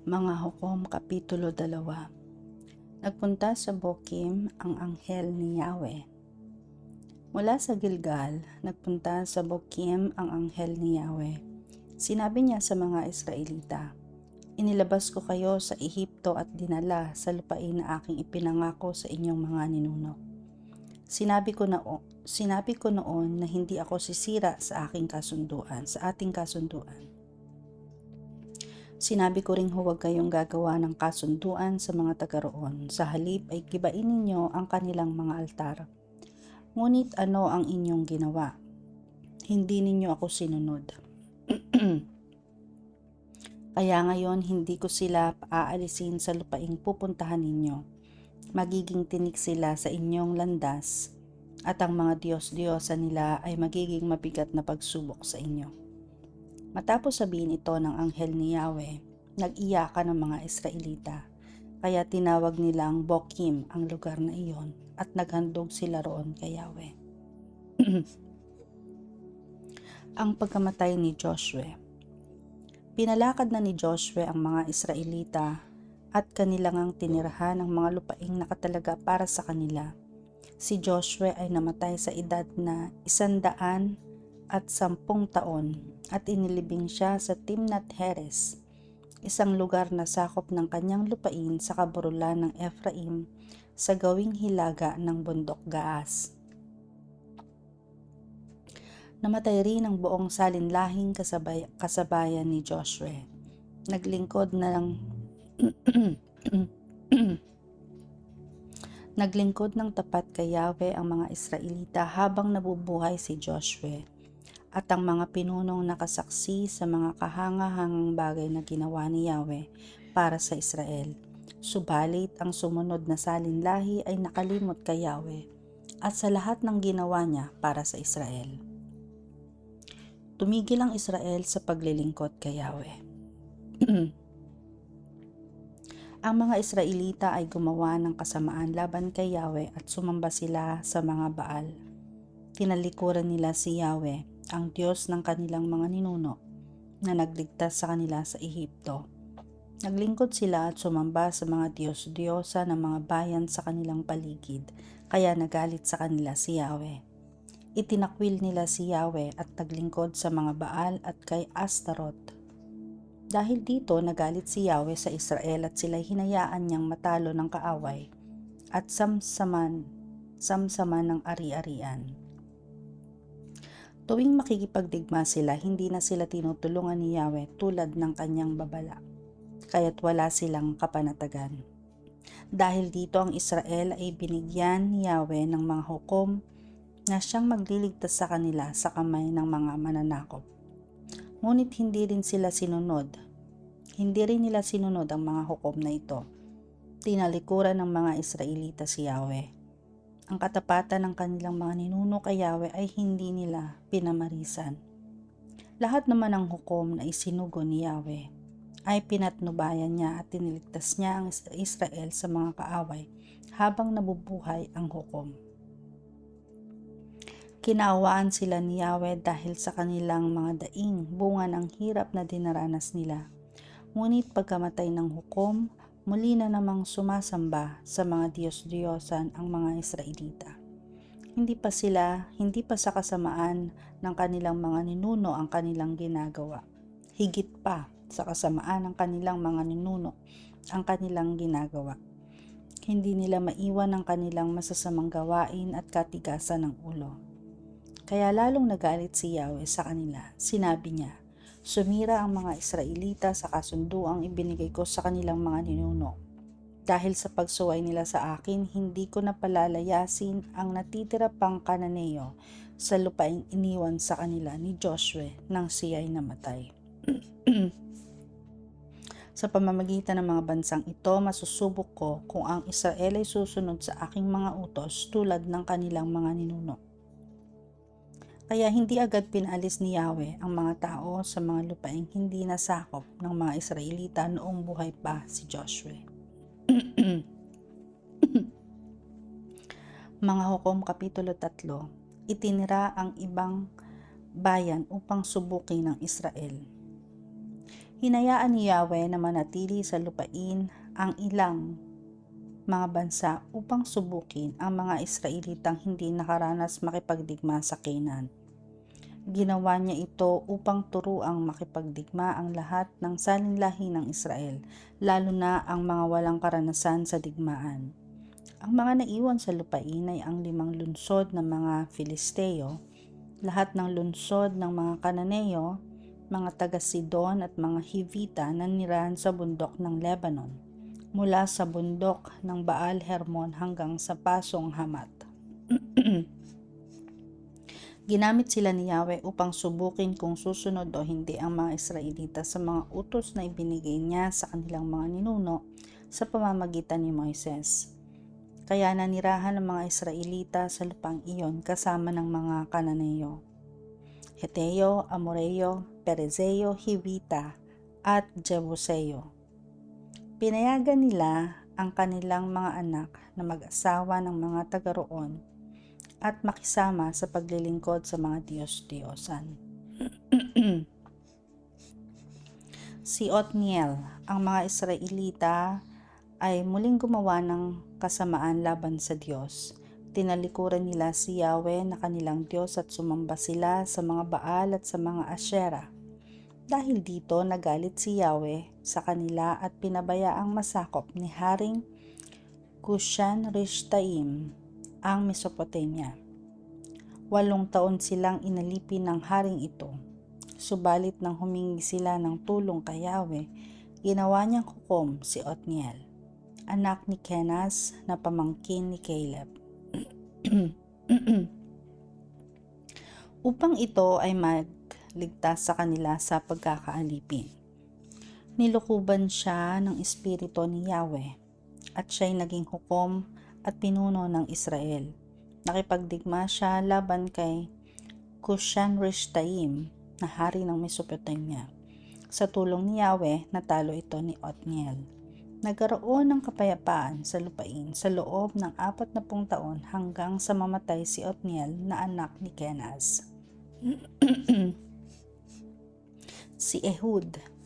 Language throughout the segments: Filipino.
Mga Hukom Kapitulo 2 Nagpunta sa Bokim ang anghel ni Yahweh. Mula sa Gilgal, nagpunta sa Bokim ang anghel ni Yahweh. Sinabi niya sa mga Israelita, Inilabas ko kayo sa Ehipto at dinala sa lupain na aking ipinangako sa inyong mga ninuno. Sinabi ko na sinabi ko noon na hindi ako sisira sa aking kasunduan, sa ating kasunduan. Sinabi ko ring huwag kayong gagawa ng kasunduan sa mga taga roon. Sa halip ay gibain ninyo ang kanilang mga altar. Ngunit ano ang inyong ginawa? Hindi ninyo ako sinunod. Kaya ngayon hindi ko sila paaalisin sa lupaing pupuntahan ninyo. Magiging tinik sila sa inyong landas at ang mga Diyos-Diyosa nila ay magiging mabigat na pagsubok sa inyo. Matapos sabihin ito ng anghel ni Yahweh, nag-iyakan ng mga Israelita. Kaya tinawag nilang Bokim ang lugar na iyon at naghandog sila roon kay Yahweh. ang pagkamatay ni Joshua Pinalakad na ni Joshua ang mga Israelita at kanilang ang tinirahan ang mga lupaing nakatalaga para sa kanila. Si Joshua ay namatay sa edad na isandaan at sampung taon at inilibing siya sa Timnat Heres, isang lugar na sakop ng kanyang lupain sa kaburulan ng Ephraim sa gawing hilaga ng bundok Gaas. Namatay rin ang buong salinlahing kasabay, kasabayan ni Joshua. Naglingkod na ng Naglingkod ng tapat kay Yahweh ang mga Israelita habang nabubuhay si Joshua at ang mga pinunong nakasaksi sa mga kahangahangang bagay na ginawa ni Yahweh para sa Israel. Subalit ang sumunod na salinlahi ay nakalimot kay Yahweh at sa lahat ng ginawa niya para sa Israel. Tumigil ang Israel sa paglilingkod kay Yahweh. ang mga Israelita ay gumawa ng kasamaan laban kay Yahweh at sumamba sila sa mga Baal. Tinalikuran nila si Yahweh ang Diyos ng kanilang mga ninuno na nagligtas sa kanila sa Ehipto. Naglingkod sila at sumamba sa mga Diyos-Diyosa ng mga bayan sa kanilang paligid, kaya nagalit sa kanila si Yahweh. Itinakwil nila si Yahweh at naglingkod sa mga Baal at kay Astaroth. Dahil dito nagalit si Yahweh sa Israel at sila hinayaan niyang matalo ng kaaway at samsaman, samsaman ng ari-arian. Tuwing makikipagdigma sila, hindi na sila tinutulungan ni Yahweh tulad ng kanyang babala, kaya't wala silang kapanatagan. Dahil dito ang Israel ay binigyan ni Yahweh ng mga hukom na siyang magliligtas sa kanila sa kamay ng mga mananakop. Ngunit hindi rin sila sinunod. Hindi rin nila sinunod ang mga hukom na ito. Tinalikuran ng mga Israelita si Yahweh ang katapatan ng kanilang mga ninuno kay Yahweh ay hindi nila pinamarisan. Lahat naman ng hukom na isinugo ni Yahweh ay pinatnubayan niya at tiniligtas niya ang Israel sa mga kaaway habang nabubuhay ang hukom. Kinawaan sila ni Yahweh dahil sa kanilang mga daing bunga ng hirap na dinaranas nila. Ngunit pagkamatay ng hukom, muli na namang sumasamba sa mga Diyos-Diyosan ang mga Israelita. Hindi pa sila, hindi pa sa kasamaan ng kanilang mga ninuno ang kanilang ginagawa. Higit pa sa kasamaan ng kanilang mga ninuno ang kanilang ginagawa. Hindi nila maiwan ang kanilang masasamang gawain at katigasan ng ulo. Kaya lalong nagalit si Yahweh sa kanila. Sinabi niya, Sumira ang mga Israelita sa kasunduang ibinigay ko sa kanilang mga ninuno. Dahil sa pagsuway nila sa akin, hindi ko na palalayasin ang natitira pang kananeo sa lupaing iniwan sa kanila ni Joshua nang siya'y namatay. sa pamamagitan ng mga bansang ito, masusubok ko kung ang Israel ay susunod sa aking mga utos tulad ng kanilang mga ninuno kaya hindi agad pinalis ni Yahweh ang mga tao sa mga lupaing hindi nasakop ng mga Israelita noong buhay pa si Joshua. mga Hukom Kapitulo 3 Itinira ang ibang bayan upang subukin ng Israel. Hinayaan ni Yahweh na manatili sa lupain ang ilang mga bansa upang subukin ang mga Israelitang hindi nakaranas makipagdigma sa Canaan. Ginawa niya ito upang turuang makipagdigma ang lahat ng salinlahi ng Israel, lalo na ang mga walang karanasan sa digmaan. Ang mga naiwan sa lupain ay ang limang lunsod ng mga Filisteo, lahat ng lunsod ng mga Kananeo, mga taga-Sidon at mga Hivita na nirahan sa bundok ng Lebanon, mula sa bundok ng Baal Hermon hanggang sa pasong Hamat. Ginamit sila ni Yahweh upang subukin kung susunod o hindi ang mga Israelita sa mga utos na ibinigay niya sa kanilang mga ninuno sa pamamagitan ni Moises. Kaya nanirahan ng mga Israelita sa lupang iyon kasama ng mga Kananeo, Heteo, Amoreo, Perezeo, Hivita, at Jebuseo. Pinayagan nila ang kanilang mga anak na mag-asawa ng mga taga roon at makisama sa paglilingkod sa mga Diyos-Diyosan. si Otniel, ang mga Israelita ay muling gumawa ng kasamaan laban sa Diyos. Tinalikuran nila si Yahweh na kanilang Diyos at sumamba sila sa mga Baal at sa mga Asherah. Dahil dito nagalit si Yahweh sa kanila at pinabayaang masakop ni Haring Kushan Rishtaim ang Mesopotamia. Walong taon silang inalipin ng haring ito. Subalit nang humingi sila ng tulong kay Yahweh, ginawa niyang hukom si Otniel, anak ni Kenaz na pamangkin ni Caleb. Upang ito ay magligtas sa kanila sa pagkakaalipin. Nilukuban siya ng espiritu ni Yahweh at siya'y naging hukom at pinuno ng Israel. Nakipagdigma siya laban kay Kushan Rishtaim na hari ng Mesopotamia. Sa tulong ni Yahweh, natalo ito ni Otniel. Nagkaroon ng kapayapaan sa lupain sa loob ng apat na pung taon hanggang sa mamatay si Otniel na anak ni Kenaz. si Ehud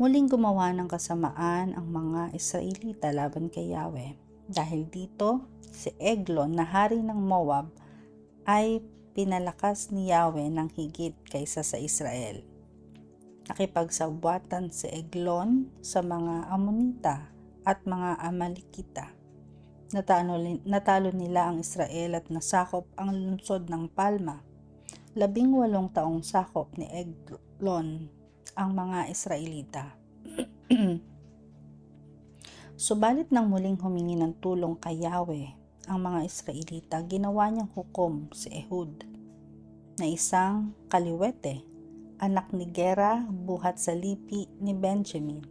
Muling gumawa ng kasamaan ang mga Israelita laban kay Yahweh dahil dito, si Eglon na hari ng Moab ay pinalakas ni Yahweh ng higit kaysa sa Israel. Nakipagsabwatan si Eglon sa mga Amonita at mga Amalekita. Natalo, natalo nila ang Israel at nasakop ang lungsod ng Palma. Labing walong taong sakop ni Eglon ang mga Israelita. Subalit nang muling humingi ng tulong kay Yahweh ang mga Israelita, ginawa niyang hukom si Ehud na isang kaliwete, anak ni Gera buhat sa lipi ni Benjamin.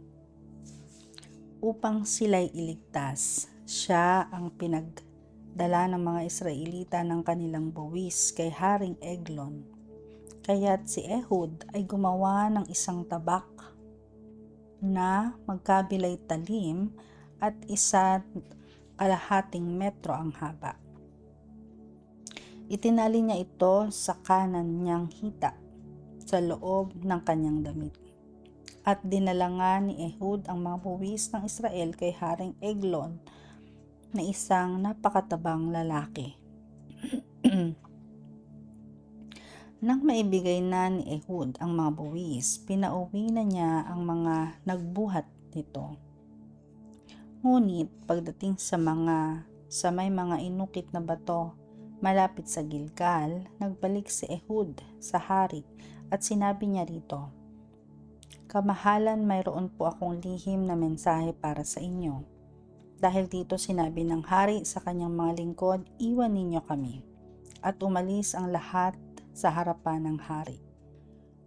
Upang sila'y iligtas, siya ang pinagdala ng mga Israelita ng kanilang buwis kay Haring Eglon. Kaya't si Ehud ay gumawa ng isang tabak na magkabilay talim at isa kalahating metro ang haba. Itinali niya ito sa kanan niyang hita sa loob ng kanyang damit. At dinala nga ni Ehud ang mga buwis ng Israel kay Haring Eglon na isang napakatabang lalaki. Nang maibigay na ni Ehud ang mga buwis, pinauwi na niya ang mga nagbuhat nito Ngunit pagdating sa mga sa may mga inukit na bato malapit sa Gilgal, nagbalik si Ehud sa hari at sinabi niya rito, Kamahalan mayroon po akong lihim na mensahe para sa inyo. Dahil dito sinabi ng hari sa kanyang mga lingkod, iwan ninyo kami. At umalis ang lahat sa harapan ng hari.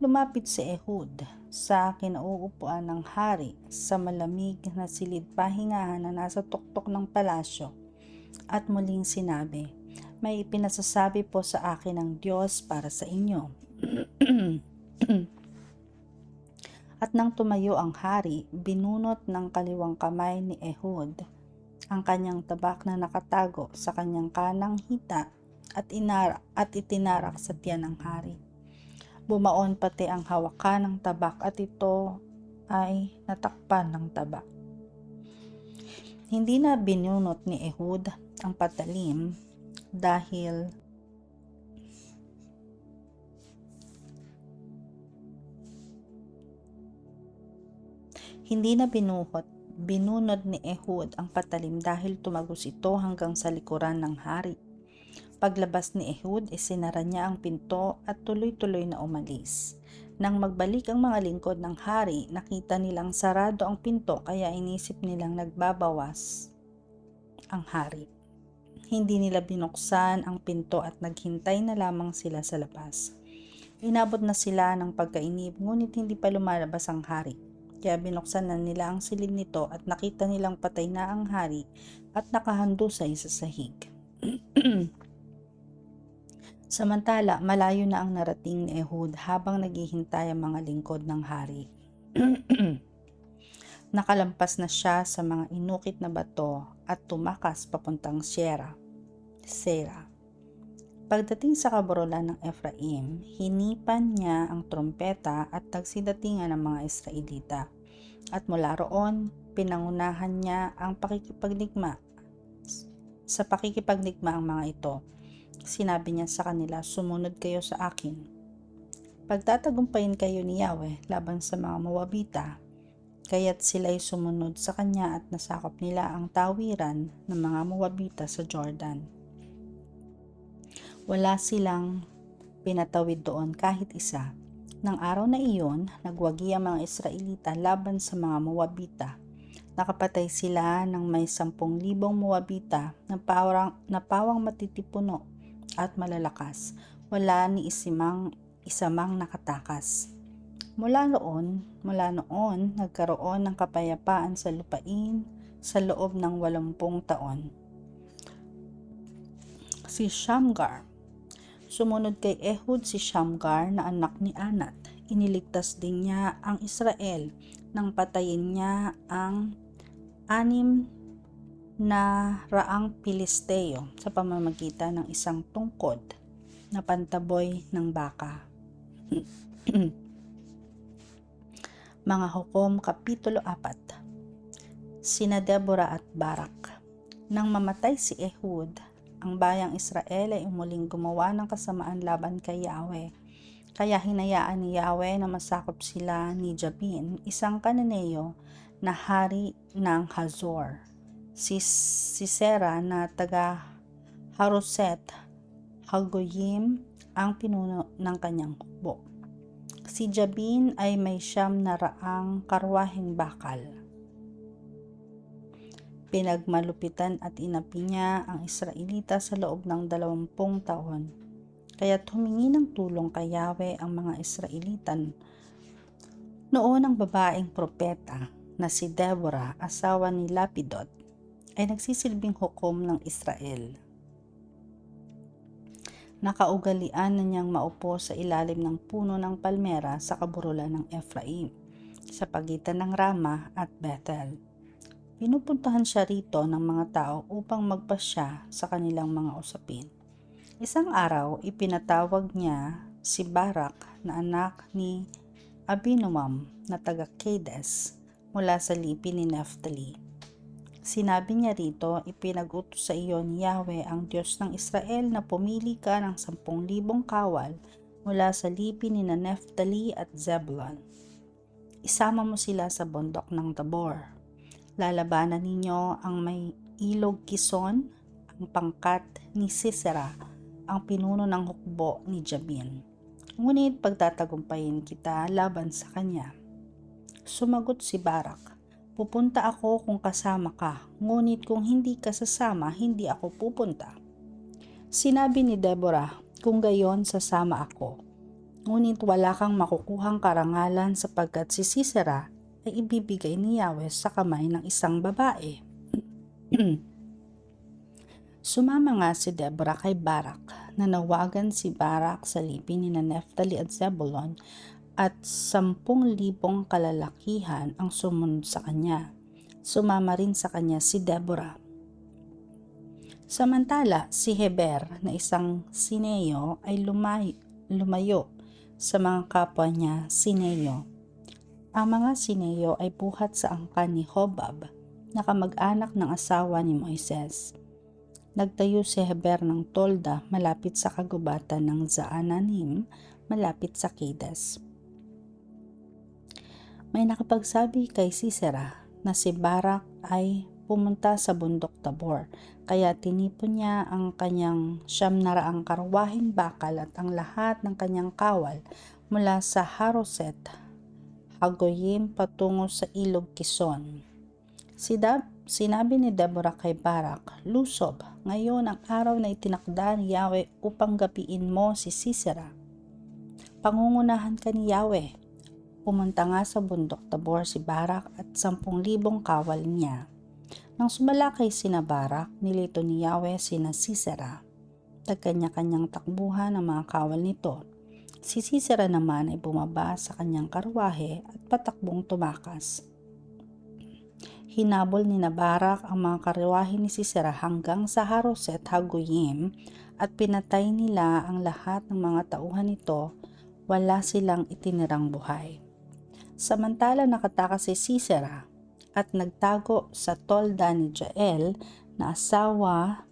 Lumapit si Ehud sa kinauupuan ng hari sa malamig na silid pahingahan na nasa tuktok ng palasyo at muling sinabi, May ipinasasabi po sa akin ng Diyos para sa inyo. at nang tumayo ang hari, binunot ng kaliwang kamay ni Ehud ang kanyang tabak na nakatago sa kanyang kanang hita at, inarak, at itinarak sa tiyan ng hari. Bumaon pati ang hawakan ng tabak at ito ay natakpan ng taba. Hindi na binunot ni Ehud ang patalim dahil Hindi na binuhot, binunod ni Ehud ang patalim dahil tumagos ito hanggang sa likuran ng hari. Paglabas ni Ehud, isinara niya ang pinto at tuloy-tuloy na umalis. Nang magbalik ang mga lingkod ng hari, nakita nilang sarado ang pinto kaya inisip nilang nagbabawas ang hari. Hindi nila binuksan ang pinto at naghintay na lamang sila sa labas. Inabot na sila ng pagkainip ngunit hindi pa lumalabas ang hari. Kaya binuksan na nila ang silid nito at nakita nilang patay na ang hari at nakahandusay sa sahig. Samantala, malayo na ang narating ni Ehud habang naghihintay ang mga lingkod ng hari. Nakalampas na siya sa mga inukit na bato at tumakas papuntang Sierra. Sera. Pagdating sa kaburolan ng Ephraim, hinipan niya ang trompeta at tagsidatingan ng mga Israelita. At mula roon, pinangunahan niya ang pakikipagligma. Sa pakikipagligma ang mga ito, sinabi niya sa kanila, sumunod kayo sa akin. Pagtatagumpayin kayo ni Yahweh laban sa mga Moabita, kaya't sila'y sumunod sa kanya at nasakop nila ang tawiran ng mga Moabita sa Jordan wala silang pinatawid doon kahit isa. Nang araw na iyon, nagwagi ang mga Israelita laban sa mga Moabita. Nakapatay sila ng may sampung libong Moabita na pawang, na pawang matitipuno at malalakas. Wala ni isimang isamang nakatakas. Mula noon, mula noon, nagkaroon ng kapayapaan sa lupain sa loob ng walumpung taon. Si Shamgar Sumunod kay Ehud si Shamgar na anak ni Anat. Iniligtas din niya ang Israel nang patayin niya ang anim na raang Pilisteo sa pamamagitan ng isang tungkod na pantaboy ng baka. Mga Hukom Kapitulo 4 Sina Deborah at Barak Nang mamatay si Ehud, ang bayang Israel ay umuling gumawa ng kasamaan laban kay Yahweh. Kaya hinayaan ni Yahweh na masakop sila ni Jabin, isang kananeo na hari ng Hazor. Si Sisera na taga Haroset Hagoyim ang pinuno ng kanyang hukbo. Si Jabin ay may siyam na raang karwaheng bakal Pinagmalupitan at inapi niya ang Israelita sa loob ng dalawampung taon. Kaya humingi ng tulong kay Yahweh ang mga Israelitan. Noon ang babaeng propeta na si Deborah, asawa ni Lapidot, ay nagsisilbing hukom ng Israel. Nakaugalian na niyang maupo sa ilalim ng puno ng palmera sa kaburulan ng Ephraim, sa pagitan ng Rama at Bethel Pinupuntahan siya rito ng mga tao upang magpasya sa kanilang mga usapin. Isang araw, ipinatawag niya si Barak na anak ni Abinoam na taga Kades mula sa lipi ni Neftali. Sinabi niya rito, ipinag-utos sa iyo ni Yahweh ang Diyos ng Israel na pumili ka ng sampung libong kawal mula sa lipi ni na at Zebulon. Isama mo sila sa bundok ng Tabor Lalabanan ninyo ang may ilog kison, ang pangkat ni Sisera, ang pinuno ng hukbo ni Jabin. Ngunit pagtatagumpayin kita laban sa kanya. Sumagot si Barak, Pupunta ako kung kasama ka, ngunit kung hindi ka sasama, hindi ako pupunta. Sinabi ni Deborah, kung gayon sasama ako. Ngunit wala kang makukuhang karangalan sapagkat si Sisera ay ibibigay ni Yahweh sa kamay ng isang babae. Sumama nga si Deborah kay Barak, nanawagan si Barak sa lipi ni Neftali at Zebulon at sampung libong kalalakihan ang sumunod sa kanya. Sumama rin sa kanya si Deborah. Samantala, si Heber na isang Sineyo ay lumay, lumayo sa mga kapwa niya Sineyo Ang mga Sineo ay buhat sa angkan ni Hobab, na kamag-anak ng asawa ni Moises. Nagtayo si Heber ng tolda malapit sa kagubatan ng Zaananim, malapit sa Kedes. May nakapagsabi kay Sisera na si Barak ay pumunta sa bundok Tabor, kaya tinipon niya ang kanyang siyam na raang karwahing bakal at ang lahat ng kanyang kawal mula sa Haroset, Hagoyim patungo sa ilog Kison. Si Dab, sinabi ni Deborah kay Barak, Lusob, ngayon ang araw na itinakda ni Yahweh upang gapiin mo si Sisera. Pangungunahan ka ni Yahweh. Pumunta nga sa bundok Tabor si Barak at sampung libong kawal niya. Nang sumalakay sina Barak, nilito ni Yahweh sina Sisera. Tagkanya-kanyang takbuhan ang mga kawal nito. Si Sisera naman ay bumaba sa kanyang karwahe at patakbong tumakas. Hinabol ni Nabarak ang mga karwahe ni Sisera hanggang sa Haroset Haguyim at pinatay nila ang lahat ng mga tauhan nito, wala silang itinirang buhay. Samantala nakatakas si Sisera at nagtago sa tolda ni Jael na asawa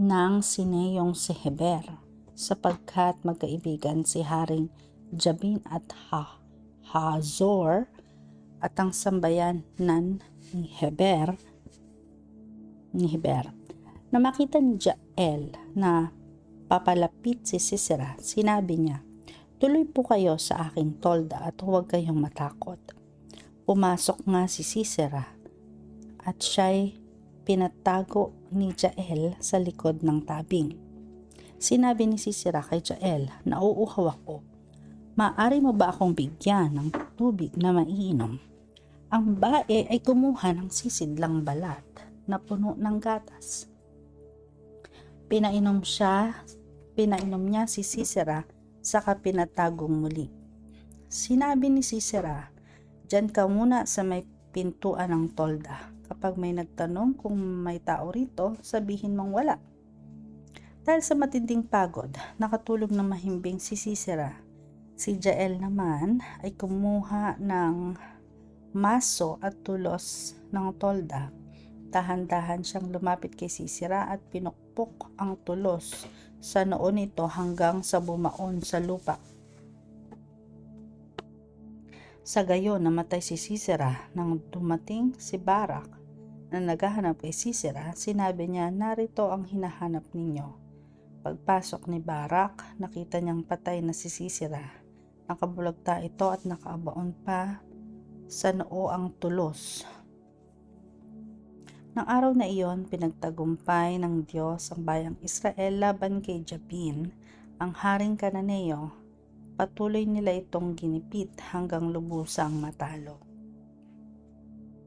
ng sineyong si Heber sapagkat magkaibigan si Haring Jabin at ha Hazor at ang sambayan nan ni Heber ni Heber. Na makita ni Jael na papalapit si Sisera, sinabi niya, Tuloy po kayo sa aking tolda at huwag kayong matakot. Pumasok nga si Sisera at siya'y pinatago ni Jael sa likod ng tabing. Sinabi ni Sisera kay Jael, nauuhaw ako. Maari mo ba akong bigyan ng tubig na maiinom? Ang bae ay kumuha ng sisidlang balat na puno ng gatas. Pinainom siya, pinainom niya si Sisera saka pinatagong muli. Sinabi ni Sisera, Diyan ka muna sa may pintuan ng tolda. Kapag may nagtanong kung may tao rito, sabihin mong wala. Dahil sa matinding pagod, nakatulog na mahimbing si Sisera. Si Jael naman ay kumuha ng maso at tulos ng tolda. Dahan-dahan siyang lumapit kay Sisera at pinukpok ang tulos sa noo nito hanggang sa bumaon sa lupa. Sa gayon, namatay si Sisera nang dumating si Barak na naghahanap kay Sisera, sinabi niya, narito ang hinahanap ninyo. Pagpasok ni Barak, nakita niyang patay na si Sisera. Nakabulagta ito at nakaabaon pa sa noo ang tulos. Nang araw na iyon, pinagtagumpay ng Diyos ang bayang Israel laban kay Jabin, ang haring Kananeo. Patuloy nila itong ginipit hanggang lubusang matalo.